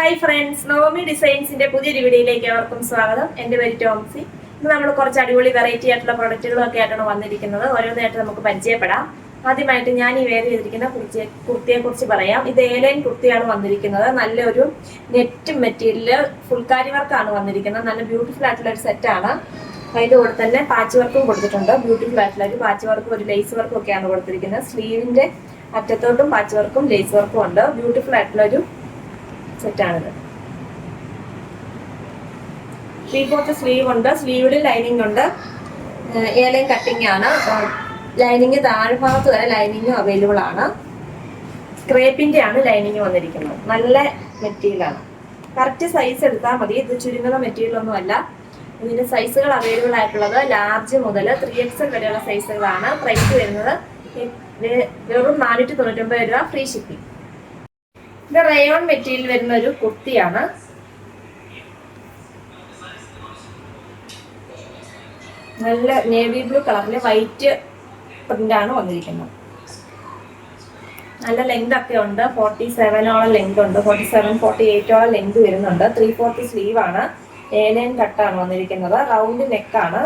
Hi friends Naomi ഡിസൈൻസിന്റെ പുതിയൊരു വീഡിയോയിലേക്ക് അവർക്കും സ്വാഗതം. എന്റെ പേര് ടോംസി. ഇന്ന് നമ്മൾ കുറച്ച് അടിപൊളി വെറൈറ്റി ആയിട്ടുള്ള പ്രൊഡക്റ്റുകളും ഒക്കെ ആയിട്ടാണ് വന്നിരിക്കുന്നത്. ഓരോന്നായിട്ട് നമുക്ക് പരിചയപ്പെടാം. ആദ്യമായിട്ട് ഞാൻ ഈ വേറെ ചെയ്തിരിക്കുന്ന കുർത്തിയെ കുർത്തിയെ കുറിച്ച് പറയാം. ഇത് ഏലൈൻ കുർത്തിയാണ് വന്നിരിക്കുന്നത്. നല്ലൊരു നെറ്റ് മെറ്റീരിയൽ ഫുൾക്കാരി വർക്കാണ് വന്നിരിക്കുന്നത്. നല്ല ബ്യൂട്ടിഫുൾ ആയിട്ടുള്ള ഒരു സെറ്റാണ് അതിന്റെ കൂടെ തന്നെ പാച്ച് വർക്കും കൊടുത്തിട്ടുണ്ട്. ബ്യൂട്ടിഫുൾ ആയിട്ടുള്ള ഒരു പാച്ച് വർക്കും ഒരു ലേസ് വർക്കും ഒക്കെയാണ് കൊടുത്തിരിക്കുന്നത്. സ്ലീവിന്റെ അറ്റത്തോട്ടും പാച്ച് വർക്കും ലേസ് വർക്കും ഉണ്ട്. ബ്യൂട്ടിഫുൾ ആയിട്ടുള്ള ഒരു സെറ്റാണിത്. ത്രീ ഫോർത്ത് സ്ലീവ് ഉണ്ട്. സ്ലീവിൽ ലൈനിങ് ഉണ്ട്. ഏലയും കട്ടിംഗ് ആണ്. ലൈനിങ് താഴ്ഭാഗത്ത് വരെ ലൈനിങ്ങും അവൈലബിൾ ആണ്. സ്ക്രേപ്പിന്റെ ആണ് ലൈനിങ് വന്നിരിക്കുന്നത്. നല്ല മെറ്റീരിയലാണ് കറക്റ്റ് സൈസ് എടുത്താൽ മതി. ഇത് ചുരുങ്ങുന്ന മെറ്റീരിയൽ ഒന്നും അല്ല. ഇതിന്റെ സൈസുകൾ അവൈലബിൾ ആയിട്ടുള്ളത് ലാർജ് മുതൽ ത്രീ എൽ വരെയുള്ള സൈസുകളാണ് പ്രൈസ് വരുന്നത് വെറും നാനൂറ്റി തൊണ്ണൂറ്റൊമ്പത് രൂപ ഫ്രീ ഷിപ്പിംഗ് ഇത് റയോൺ മെറ്റീരിയൽ വരുന്ന ഒരു കുർത്തിയാണ് നല്ല നേവി ബ്ലൂ കളറിൽ വൈറ്റ് പ്രിന്റ് ആണ് വന്നിരിക്കുന്നത്. നല്ല ലെങ്ത് ഒക്കെ ഉണ്ട്. ഫോർട്ടി സെവനോളം ലെങ്ത് ഉണ്ട്. ഫോർട്ടി സെവൻ ഫോർട്ടി എയ്റ്റോളം ലെങ്ത് വരുന്നുണ്ട്. ത്രീ ഫോർട്ടി സ്ലീവ് ആണ്. ഏലൈൻ കട്ടാണ് വന്നിരിക്കുന്നത്. റൗണ്ട് നെക്കാണ്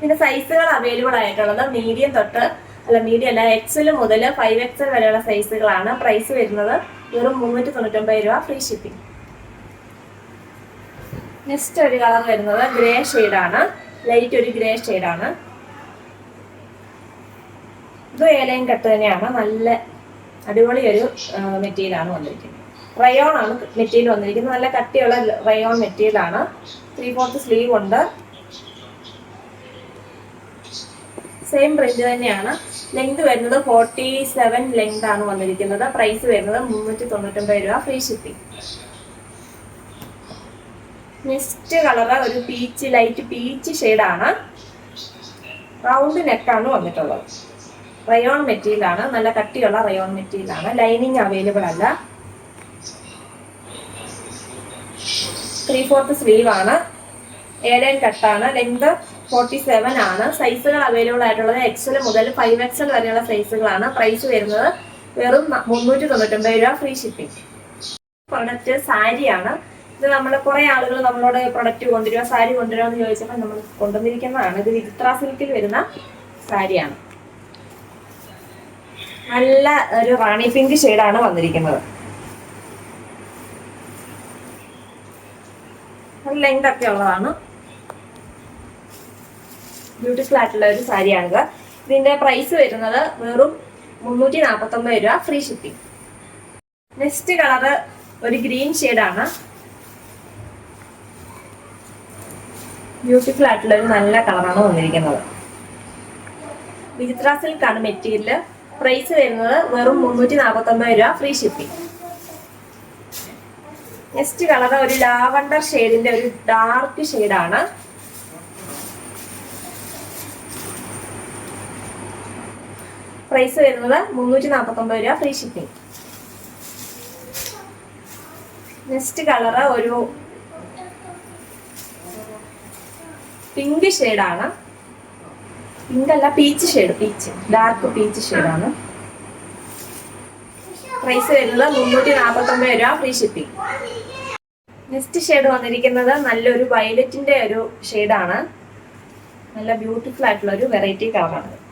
പിന്നെ സൈസുകൾ അവൈലബിൾ ആയിട്ടുള്ളത്. മീഡിയം തൊട്ട് അല്ല മീഡിയം അല്ല എക്സൽ മുതൽ ഫൈവ് എക്സൽ വരെയുള്ള സൈസുകളാണ് പ്രൈസ് വരുന്നത് വെറും മുന്നൂറ്റി തൊണ്ണൂറ്റൊമ്പത് രൂപ ഫ്രീ ഷിപ്പിംഗ് നെക്സ്റ്റ് ഒരു കളർ വരുന്നത് ഗ്രേ ആണ്. ലൈറ്റ് ഒരു ഗ്രേ ആണ്. ഇത് ഏലയും കട്ട് തന്നെയാണ്. നല്ല അടിപൊളി ഒരു മെറ്റീരിയൽ ആണ് വന്നിരിക്കുന്നത്. റയോൺ ആണ് മെറ്റീരിയൽ വന്നിരിക്കുന്നത്. നല്ല കട്ടിയുള്ള റയോൺ മെറ്റീരിയലാണ് ത്രീ ഫോർത്ത് സ്ലീവ് ഉണ്ട്. സെയിം പ്രിന്റ് തന്നെയാണ്. ലെങ്ത് വരുന്നത് ഫോർട്ടി സെവൻ ലെങ്ത് ആണ് വന്നിരിക്കുന്നത്. പ്രൈസ് വരുന്നത് മുന്നൂറ്റി തൊണ്ണൂറ്റൊമ്പത് രൂപ ഫ്രീ ഷിപ്പിംഗ് നെക്സ്റ്റ് കളറ് ഒരു പീച്ച് ലൈറ്റ് പീച്ച് ഷെയ്ഡാണ് റൗണ്ട് നെക്കാണ് വന്നിട്ടുള്ളത്. റയോൺ മെറ്റീരിയൽ ആണ്. നല്ല കട്ടിയുള്ള റയോൺ മെറ്റീരിയൽ ആണ്. ലൈനിങ് അവൈലബിൾ അല്ല. ത്രീ ഫോർത്ത് സ്ലീവ് ആണ്. ഏഴേൽ കട്ടാണ് ലെങ്ത് ഫോർട്ടി സെവൻ ആണ്. സൈസുകൾ അവൈലബിൾ ആയിട്ടുള്ളത് എക്സൽ മുതൽ ഫൈവ് എക്സൽ വരെയുള്ള സൈസുകളാണ് പ്രൈസ് വരുന്നത് വെറും മുന്നൂറ്റി തൊണ്ണൂറ്റൊമ്പത് രൂപ ഫ്രീ ഷിപ്പിംഗ് പ്രൊഡക്റ്റ് സാരിയാണ് ഇത് നമ്മൾ കുറെ ആളുകൾ നമ്മളോട് പ്രൊഡക്റ്റ് കൊണ്ടുവരിക സാരി കൊണ്ടുവരിക എന്ന് ചോദിച്ചപ്പോൾ നമ്മൾ കൊണ്ടുവന്നിരിക്കുന്നതാണ്. ഇത് വിചിത്ര സിൽക്കിൽ വരുന്ന സാരിയാണ്. നല്ല ഒരു റാണി പിങ്ക് ഷെയ്ഡാണ് വന്നിരിക്കുന്നത്. ലെങ്ത് ഒക്കെ ഉള്ളതാണ്. ബ്യൂട്ടിഫുൾ ആയിട്ടുള്ള ഒരു സാരിയാണിത് ഇതിന്റെ പ്രൈസ് വരുന്നത് വെറും മുന്നൂറ്റി നാൽപ്പത്തി ഒമ്പത് രൂപ ഫ്രീ ഷിപ്പിംഗ് നെക്സ്റ്റ് കളറ് ഒരു ഗ്രീൻ ആണ്. ബ്യൂട്ടിഫുൾ ആയിട്ടുള്ള ഒരു നല്ല കളറാണ് വന്നിരിക്കുന്നത്. വിചിത്ര സിൽക്കാണ് മെറ്റീരിയൽ പ്രൈസ് വരുന്നത് വെറും മുന്നൂറ്റി നാൽപ്പത്തി ഒമ്പത് രൂപ ഫ്രീ ഷിപ്പിംഗ് നെക്സ്റ്റ് കളർ ഒരു ലാവണ്ടർ ഷെയ്ഡിന്റെ ഒരു ഡാർക്ക് ഷെയ്ഡാണ് പ്രൈസ് വരുന്നത് മുന്നൂറ്റി നാൽപ്പത്തി ഒമ്പത് രൂപ ഫ്രീ ഷിപ്പിംഗ് നെക്സ്റ്റ് കളറ് ഒരു പിങ്ക് ഷെയ്ഡാണ് പിങ്ക് അല്ല peach shade peach dark peach ഷെയ്ഡാണ് പ്രൈസ് വരുന്നത് മുന്നൂറ്റി നാൽപ്പത്തി ഒമ്പത് രൂപ ഫ്രീ ഷിപ്പിംഗ് നെക്സ്റ്റ് ഷെയ്ഡ് വന്നിരിക്കുന്നത് നല്ലൊരു വയലറ്റിന്റെ ഒരു ഷെയ്ഡാണ് നല്ല ബ്യൂട്ടിഫുൾ ആയിട്ടുള്ള ഒരു വെറൈറ്റി കളറാണ്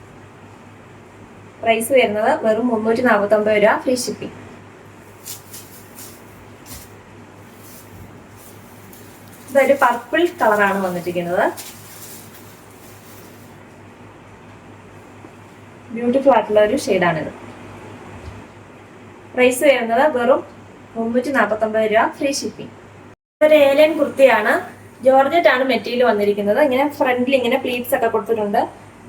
പ്രൈസ് വരുന്നത് വെറും മുന്നൂറ്റി നാൽപ്പത്തി ഒമ്പത് രൂപ ഫ്രീ ഷിപ്പിംഗ് ഇതൊരു പർപ്പിൾ കളറാണ് വന്നിരിക്കുന്നത്. ബ്യൂട്ടിഫുൾ ആയിട്ടുള്ള ഒരു ഷെയ്ഡാണിത് പ്രൈസ് വരുന്നത് വെറും മുന്നൂറ്റി നാൽപ്പത്തി ഒമ്പത് രൂപ ഫ്രീ ഷിപ്പിംഗ് ഒരു ഏലൻ കുർത്തിയാണ്. ജോർജറ്റ് ആണ് മെറ്റീരിയൽ വന്നിരിക്കുന്നത്. ഇങ്ങനെ ഫ്രണ്ടിൽ ഇങ്ങനെ പ്ലീറ്റ്സ് ഒക്കെ കൊടുത്തിട്ടുണ്ട്.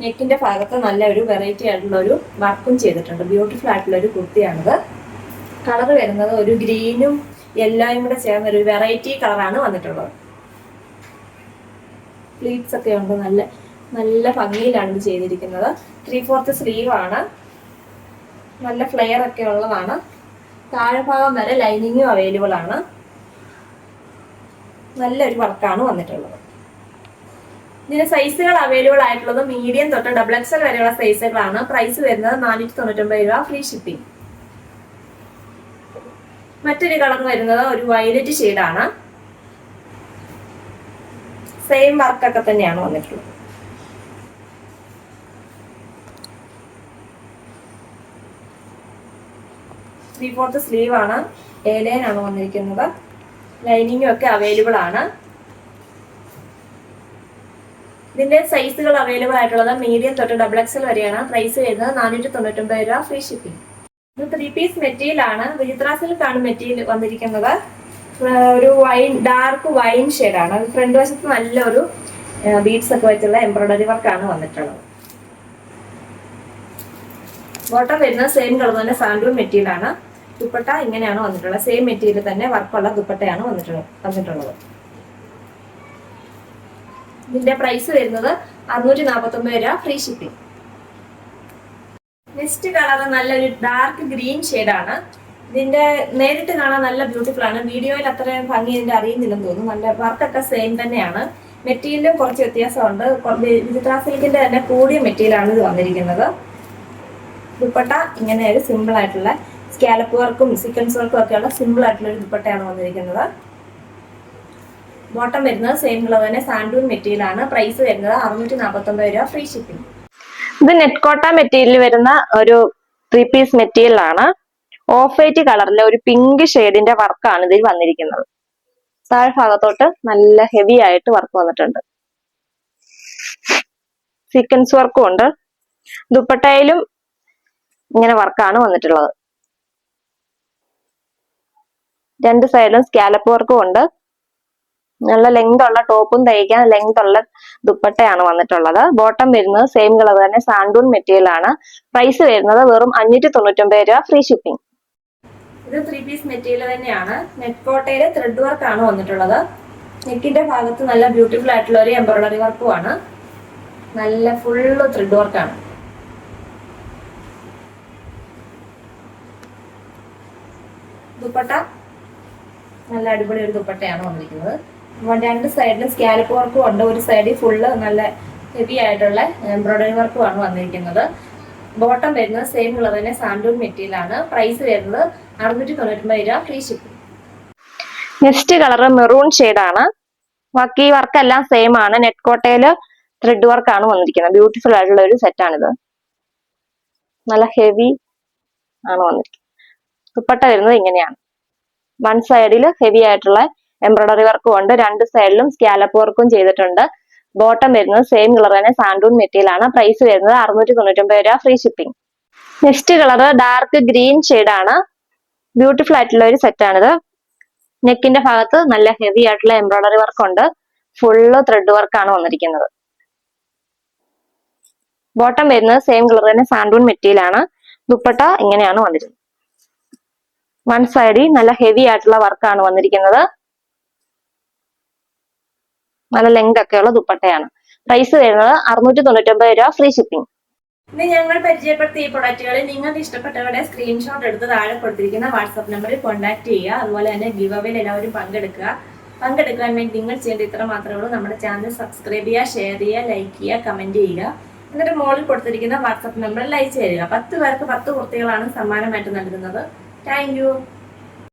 നെക്കിന്റെ ഭാഗത്ത് നല്ല ഒരു വെറൈറ്റി ആയിട്ടുള്ള ഒരു വർക്കും ചെയ്തിട്ടുണ്ട്. ബ്യൂട്ടിഫുൾ ആയിട്ടുള്ള ഒരു കുർത്തിയാണിത്. കളർ വരുന്നത് ഒരു ഗ്രീനും യെല്ലോയും കൂടെ ചേർന്ന ഒരു വെറൈറ്റി കളറാണ് വന്നിട്ടുള്ളത്. പ്ലീറ്റ്സ് ഒക്കെ ഉണ്ട്. നല്ല നല്ല ഭംഗിയിലാണ് ഇത് ചെയ്തിരിക്കുന്നത്. ത്രീ ഫോർത്ത് സ്ലീവ് ആണ്. നല്ല ഫ്ലെയർ ഒക്കെ ഉള്ളതാണ്. താഴെഭാഗം വരെ ലൈനിങ്ങും അവൈലബിൾ ആണ്. നല്ലൊരു വർക്കാണ് വന്നിട്ടുള്ളത്. ഇതിന് സൈസുകൾ അവൈലബിൾ ആയിട്ടുള്ളത് മീഡിയം തൊട്ട് ഡബിൾ എക്സൽ വരെയുള്ള സൈസുകളാണ് പ്രൈസ് വരുന്നത് നാനൂറ്റി തൊണ്ണൂറ്റൊമ്പത് രൂപ ഫ്രീ ഷിപ്പിംഗ് മറ്റൊരു കളർ വരുന്നത് ഒരു വയലറ്റ് ഷെയ്ഡാണ് സെയിം വർക്കൊക്കെ തന്നെയാണ് വന്നിട്ടുള്ളത്. ത്രീ ഫോർത്ത് സ്ലീവ് ആണ്. ഏലൈൻ ആണ് വന്നിരിക്കുന്നത്. ലൈനിങ്ങും ഒക്കെ അവൈലബിൾ ആണ്. ഇതിന്റെ സൈസുകൾ അവൈലബിൾ ആയിട്ടുള്ളത് മീഡിയം തൊട്ട് ഡബിൾ എക്സൽ വരെയാണ്. പ്രൈസ് വരുന്നത് നാനൂറ്റി തൊണ്ണൂറ്റൊമ്പത് രൂപ ഫ്രീ ഷിപ്പിംഗ് ഇത് ത്രീ പീസ് മെറ്റീരിയൽ ആണ്. വിചിത്രാസിൽക്കാണ് മെറ്റീരിയൽ വന്നിരിക്കുന്നത് ഒരു വൈൻ ഡാർക്ക് വൈൻ ഷെയ്ഡാണ് ഫ്രണ്ട് വശത്ത് നല്ലൊരു ബീഡ്സ് ഒക്കെ വെച്ചുള്ള എംബ്രോയിഡറി വർക്കാണ് വന്നിട്ടുള്ളത്. ബോട്ടം വരുന്നത് സെയിം കളർ തന്നെ സാൻഡൂൺ മെറ്റീരിയൽ ആണ്. ദുപ്പട്ട ഇങ്ങനെയാണ് വന്നിട്ടുള്ളത്. സെയിം മെറ്റീരിയൽ തന്നെ വർക്കുള്ള ദുപ്പട്ടയാണ് വന്നിട്ടുള്ളത് വന്നിട്ടുള്ളത്. ഇതിന്റെ പ്രൈസ് വരുന്നത് അറുന്നൂറ്റി നാൽപ്പത്തി ഒമ്പത് രൂപ ഫ്രീ ഷിപ്പിംഗ് നെക്സ്റ്റ് കളർ നല്ലൊരു ഡാർക്ക് ഗ്രീൻ ആണ്. ഇതിന്റെ നേരിട്ട് കാണാൻ നല്ല ബ്യൂട്ടിഫുൾ ആണ്. വീഡിയോയിൽ അത്രയും ഭംഗി ഇതിന്റെ അറിയുന്നില്ലെന്ന് തോന്നുന്നു. നല്ല വർക്കൊക്കെ സെയിം തന്നെയാണ്. മെറ്റീരിയലും കുറച്ച് വ്യത്യാസമുണ്ട്. വിചിത്ര സിൽക്കിന്റെ തന്നെ കൂടിയ മെറ്റീരിയലാണ് ഇത് വന്നിരിക്കുന്നത്. ദുപ്പട്ട ഇങ്ങനെ ഒരു സിമ്പിൾ ആയിട്ടുള്ള സ്കാലപ്പ് വർക്കും സീക്വൻസ് വർക്കും ഒക്കെയുള്ള സിമ്പിൾ ആയിട്ടുള്ള ഒരു ദുപ്പട്ടയാണ് വന്നിരിക്കുന്നത്. ബോട്ടം വരുന്നത് സെയിം കളർ തന്നെ സാൻഡൂൺ മെറ്റീരിയൽ ആണ്. പ്രൈസ് വരുന്നത് അറുന്നൂറ്റി നാൽപ്പത്തി ഒമ്പത് രൂപ ഫ്രീ ഷിപ്പിംഗ് ഇത് നെറ്റ് കോട്ട മെറ്റീരിയൽ വരുന്ന ഒരു ത്രീ പീസ് മെറ്റീരിയൽ ആണ്. ഓഫ് വൈറ്റ് കളറിലെ ഒരു പിങ്ക് ഷെയ്ഡിന്റെ വർക്കാണ് ഇതിൽ വന്നിരിക്കുന്നത്. താഴെ ഭാഗത്തോട്ട് നല്ല ഹെവി ആയിട്ട് വർക്ക് വന്നിട്ടുണ്ട്. സീക്വൻസ് വർക്കും ഉണ്ട്. ദുപ്പട്ടയിലും ഇങ്ങനെ വർക്കാണ് വന്നിട്ടുള്ളത്. രണ്ട് സൈഡിലും സ്കാലപ്പ് വർക്കും ഉണ്ട്. നല്ല ലെങ്ത് ഉള്ള ടോപ്പും തയ്ക്കാൻ ലെങ്ത് ഉള്ള ദുപ്പട്ടയാണ് വന്നിട്ടുള്ളത്. ബോട്ടം വരുന്നത് സെയിം കളർ തന്നെ സാൻഡൂൺ മെറ്റീരിയൽ ആണ്. പ്രൈസ് വരുന്നത് വെറും അഞ്ഞൂറ്റി തൊണ്ണൂറ്റൊമ്പത് രൂപ ഫ്രീ ഷിപ്പിംഗ് ഇത് ത്രീ പീസ് മെറ്റീരിയൽ തന്നെയാണ്. നെറ്റ് കോട്ടയിലെ ത്രെഡ് വർക്ക് ആണ് വന്നിട്ടുള്ളത്. നെക്കിന്റെ ഭാഗത്ത് നല്ല ബ്യൂട്ടിഫുൾ ആയിട്ടുള്ള ഒരു എംബ്രോയിഡറി വർക്കും ആണ്. നല്ല ഫുള്ള് ത്രെഡ് വർക്കാണ് ദുപ്പട്ട. നല്ല അടിപൊളി ഒരു ദുപ്പട്ടയാണ് വന്നിരിക്കുന്നത്. രണ്ട് സൈഡിലും സ്കാലപ്പ് വർക്കും ഉണ്ട്. ഒരു സൈഡിൽ ഫുള്ള് നല്ല ഹെവി ആയിട്ടുള്ള എംബ്രോയിഡറി വർക്കും ആണ് വന്നിരിക്കുന്നത്. ബോട്ടം വരുന്നത് സെയിം കളർ തന്നെ സാൻഡൂൺ മെറ്റീരിയൽ ആണ്. പ്രൈസ് വരുന്നത് അറുന്നൂറ്റി തൊണ്ണൂറ്റി രൂപ free shipping next colour maroon ആണ്. ബാക്കി വർക്ക് എല്ലാം സെയിം ആണ്. നെറ്റ് കോട്ടയിൽ ത്രെഡ് വർക്ക് ആണ് വന്നിരിക്കുന്നത്. ബ്യൂട്ടിഫുൾ ആയിട്ടുള്ള ഒരു സെറ്റ് ആണിത്. നല്ല ഹെവി ആണ് വന്നിരിക്കുന്നത്. ദുപ്പട്ട വരുന്നത് ഇങ്ങനെയാണ്. വൺ സൈഡിൽ ഹെവി ആയിട്ടുള്ള എംബ്രോയിഡറി വർക്കും ഉണ്ട്. രണ്ട് സൈഡിലും സ്കാലപ്പ് വർക്കും ചെയ്തിട്ടുണ്ട്. ബോട്ടം വരുന്നത് സെയിം കളർ തന്നെ സാൻഡൂൺ മെറ്റീരിയൽ ആണ്. പ്രൈസ് വരുന്നത് അറുന്നൂറ്റി തൊണ്ണൂറ്റൊമ്പത് രൂപ free shipping next colour dark green ആണ്. ബ്യൂട്ടിഫുൾ ആയിട്ടുള്ള ഒരു സെറ്റാണിത് നെക്കിന്റെ ഭാഗത്ത് നല്ല ഹെവി ആയിട്ടുള്ള എംബ്രോയിഡറി വർക്ക് ഉണ്ട്. ഫുള്ള് ത്രെഡ് വർക്കാണ് വന്നിരിക്കുന്നത്. ബോട്ടം വരുന്നത് സെയിം കളർ തന്നെ സാൻഡൂൺ മെറ്റീരിയൽ ആണ്. ദുപ്പട്ട ഇങ്ങനെയാണ് വന്നിരുന്നത്. വൺ സൈഡിൽ നല്ല ഹെവി ആയിട്ടുള്ള വർക്കാണ് വന്നിരിക്കുന്നത്. നല്ല ലെങ്ത് ഒക്കെയുള്ള ദുപ്പട്ടയാണ്. പ്രൈസ് വരുന്നത് അറുന്നൂറ്റി തൊണ്ണൂറ്റൊമ്പത് രൂപ ഫ്രീ ഷിപ്പിംഗ് ഇന്ന് ഞങ്ങൾ പരിചയപ്പെടുത്തിയ ഈ പ്രൊഡക്റ്റുകളിൽ നിങ്ങൾക്ക് ഇഷ്ടപ്പെട്ടവരുടെ സ്ക്രീൻഷോട്ട് എടുത്ത് താഴെ കൊടുത്തിരിക്കുന്ന വാട്സാപ്പ് നമ്പറിൽ കോൺടാക്ട് ചെയ്യുക. അതുപോലെ തന്നെ ഗിവ് അവയിൽ എല്ലാവരും പങ്കെടുക്കുക. പങ്കെടുക്കാൻ വേണ്ടി നിങ്ങൾ ചെയ്യേണ്ട ഇത്ര മാത്രമേ ഉള്ളൂ. നമ്മുടെ ചാനൽ സബ്സ്ക്രൈബ് ചെയ്യുക ഷെയർ ചെയ്യുക ലൈക്ക് ചെയ്യുക കമന്റ് ചെയ്യുക. എന്നിട്ട് മുകളിൽ കൊടുത്തിരിക്കുന്ന വാട്സപ്പ് നമ്പറിൽ അയച്ചു തരിക. പത്ത് പേർക്ക് പത്ത് കുർത്തികളാണ് സമ്മാനമായിട്ട് നൽകുന്നത്. താങ്ക്